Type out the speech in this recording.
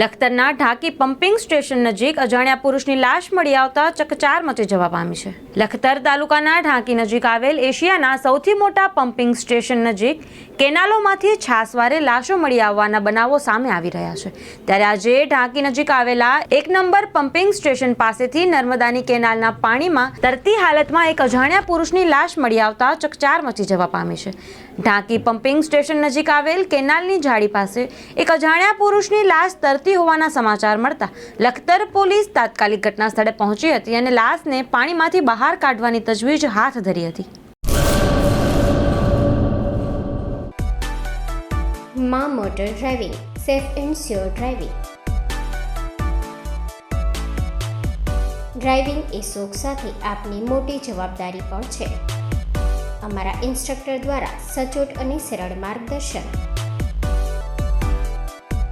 લખતરના ઢાકી pumping station નજીક અજાણ્યા પુરુષની લાશ મળી આવતા ચકચાર મચી જવા પામી છે. લખતર તાલુકાના ઢાંકી નજીક આવેલ એશિયાના સૌથી મોટા પમ્પિંગ સ્ટેશન નજીક કેનાલોમાંથી છાસવારે લાશો મળી આવવાના બનાવો સામે આવી રહ્યા છે. ત્યારે આજે ઢાંકી નજીક આવેલા એક નંબર પમ્પિંગ સ્ટેશન પાસેથી નર્મદાની કેનાલના પાણીમાં તરતી હાલતમાં એક અજાણ્યા પુરુષની લાશ મળી આવતા ચકચાર મચી જવા પામી છે. ઢાંકી પમ્પિંગ સ્ટેશન નજીક આવેલ કેનાલની જાળી પાસે એક અજાણ્યા પુરુષની લાશ તરતી હોવાના સમાચાર મળતા લખતર પોલીસ તાત્કાલિક ઘટના પહોંચી હતી અને લાશને પાણીમાંથી બહાર કાઢવાની તજવીજ હાથ ધરી હતી. Maa motor driving, safe and sure driving. Driving એ શોખ સાથે આપની મોટી જવાબદારી પણ છે. અમારા ઇન્સ્ટ્રક્ટર દ્વારા સચોટ અને સરળ માર્ગદર્શન.